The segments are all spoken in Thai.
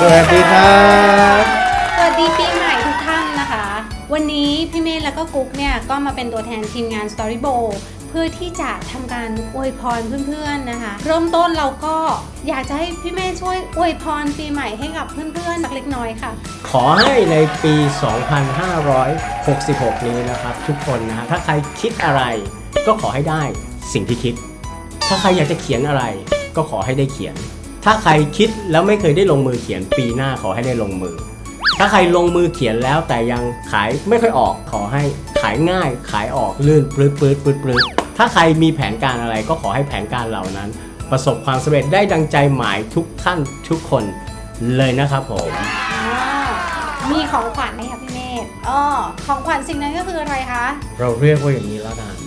สวัสดีครับ สวัสดีปีใหม่ทุกท่านนะคะ วันนี้พี่เมธแล้วก็กุ๊กเนี่ยก็มาเป็นตัวแทนทีมงาน Story b o เพื่อที่จะทำการอวยพรเพื่อนๆนะคะ เริ่มต้นเราก็อยากจะให้พี่เมธช่วยอวยพรปีใหม่ให้กับเพื่อนๆสักเล็กน้อยค่ะ ขอให้ในปี 2566 นี้นะครับ ทุกคนนะฮะถ้าใครคิดอะไร ก็ขอให้ได้สิ่งที่คิด ถ้าใครอยากจะเขียนอะไร ก็ขอให้ได้เขียน ถ้าใครคิดแล้วไม่เคยได้ลงมือเขียนปีหน้าขอให้ได้ลงมือ ถ้าใครลงมือเขียนแล้วแต่ยังขายไม่ค่อยออกขอให้ขายง่าย ขายออกลื่นปลื้ดปลื้ดปลื้ดปลื้ดถ้าใครมีแผนการอะไรก็ขอให้แผนการเหล่านั้น ประสบความสำเร็จได้ดังใจหมายทุกท่านทุกคนเลยนะครับผมอ่ามีของขวัญไหมคะพี่เมธอ๋อของขวัญสิ่งนั้นก็คืออะไรคะ เราเรียกว่าอย่างนี้แล้วกันค่ะ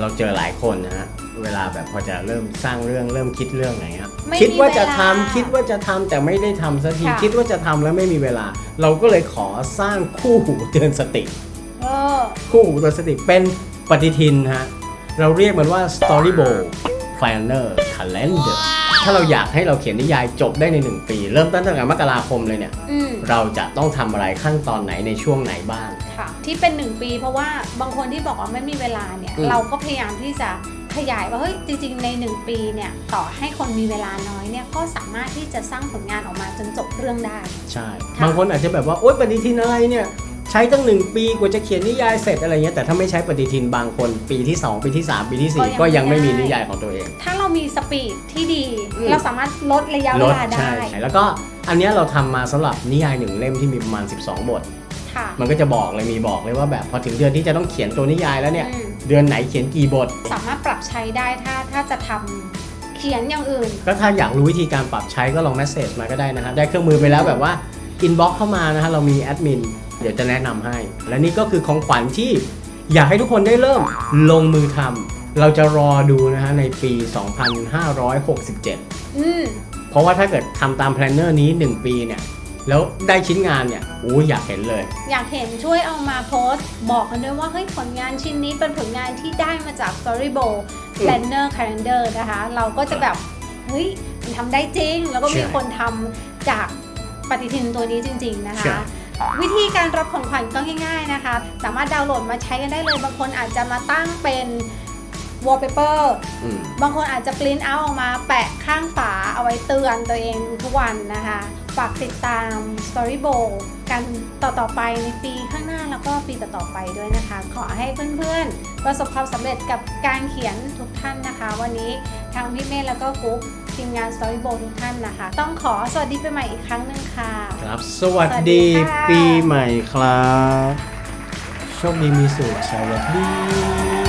เราเจอหลายคนนะฮะเวลาแบบพอจะเริ่มสร้างเรื่องเริ่มคิดเรื่องไหนครับไม่มีคิดว่าจะทำเวลาคิดว่าจะทำแต่ไม่ได้ทำสักทีค่ะ คิดว่าจะทำแล้วไม่มีเวลา เราก็เลยขอสร้างคู่หูเตือนสติ เออ คู่หูเตือนสติเป็นปฏิทินฮะเราเรียกมันว่า storyboard planner calendar ถ้าเราอยากให้เราเขียนนิยายจบได้ใน 1 ปี เริ่มต้นตั้งแต่มกราคมเลยเนี่ย อืม เราจะต้องทำอะไรขั้นตอนไหนในช่วงไหนบ้าง ค่ะที่เป็น 1 ปีเพราะว่าบางคนที่บอกว่าไม่มีเวลาเนี่ย อืม เราก็พยายามที่จะขยายว่าเฮ้ยจริง ๆ ใน 1 ปีเนี่ยต่อให้คนมีเวลาน้อยเนี่ยก็สามารถที่จะสร้างผลงานออกมาจนจบเรื่องได้ ใช่ ค่ะ บางคนอาจจะแบบว่า โอ๊ยปฏิทินอะไรเนี่ย ใช้ตั้งหนึ่งปีกว่าจะเขียนนิยายเสร็จอะไรเงี้ยแต่ถ้าไม่ใช้ปฏิทินบางคน ปีที่ 2 ปีที่ 3 ปีที่ 4 ก็ยังไม่มีนิยายของตัวเอง ถ้าเรามีสปีดที่ดีอืมเราสามารถลดระยะเวลดลาใช่ได้ใช่แล้วก็อันเนี้ยเราทำมาสำหรับนิยายหนึ่งเล่มที่มีประมาณ 12 บทค่ะมันก็จะบอกเลยมีบอกเลยว่าแบบพอถึงเดือนที่จะต้องเขียนตัวนิยายแล้วเนี่ยอืมเดือนไหนเขียนกี่บท สามารถปรับใช้ได้ถ้าถ้าจะทำเขียนอย่างอื่น ก็ถ้าอยากรู้วิธีการปรับใช้ก็ลองแมสเซจมาก็ได้นะครับได้เครื่องมือไปแล้วแบบว่าอินบ็อกเข้ามานะฮะเรามีแอดมิน เดี๋ยวจะแนะนำให้ และนี่ก็คือของขวัญที่อยากให้ทุกคนได้เริ่มลงมือทำเราจะรอดูนะฮะในปี 2567 อืมเพราะว่าถ้าเกิดทำตามแพลนเนอร์นี้ 1 ปีเนี่ย แล้วได้ชิ้นงานเนี่ยโอ้ยอยากเห็นเลย อยากเห็นช่วยเอามาโพสต์ บอกกันด้วยว่าเฮ้ยผลงานชิ้นนี้เป็นผลงานที่ได้มาจาก Storyboard อืม Planner Calendar นะคะ เราก็จะแบบ เฮ้ย มันทำได้จริง แล้วก็มีใช่คนทำจากปฏิทินตัวนี้จริง ๆ นะคะใช่ วิธีการรับของขวัญก็ง่าย ๆนะคะ สามารถดาวน์โหลดมาใช้กันได้เลย บางคนอาจจะมาตั้งเป็น wallpaper อืมบางคนอาจจะปริ้นเอาออกมาแปะข้างฝาเอาไว้เตือนตัวเองทุกวันนะคะ ฝากติดตาม Storyboard กันต่อๆไปในปีข้างหน้าแล้วก็ปีต่อๆไปด้วยนะคะ ขอให้เพื่อนๆ ประสบความสำเร็จกับการเขียนทุกท่านนะคะ วันนี้ทางพี่เมธแล้วก็กุ๊ก ทีมงาน Storyboard ทุกท่านนะคะ ต้องขอสวัสดีปีใหม่อีกครั้งหนึ่งค่ะ ครับ สวัสดีสวัสดีค่ะ ปีใหม่ครับ โชคดีมีสุขสวัสดีปีใหม่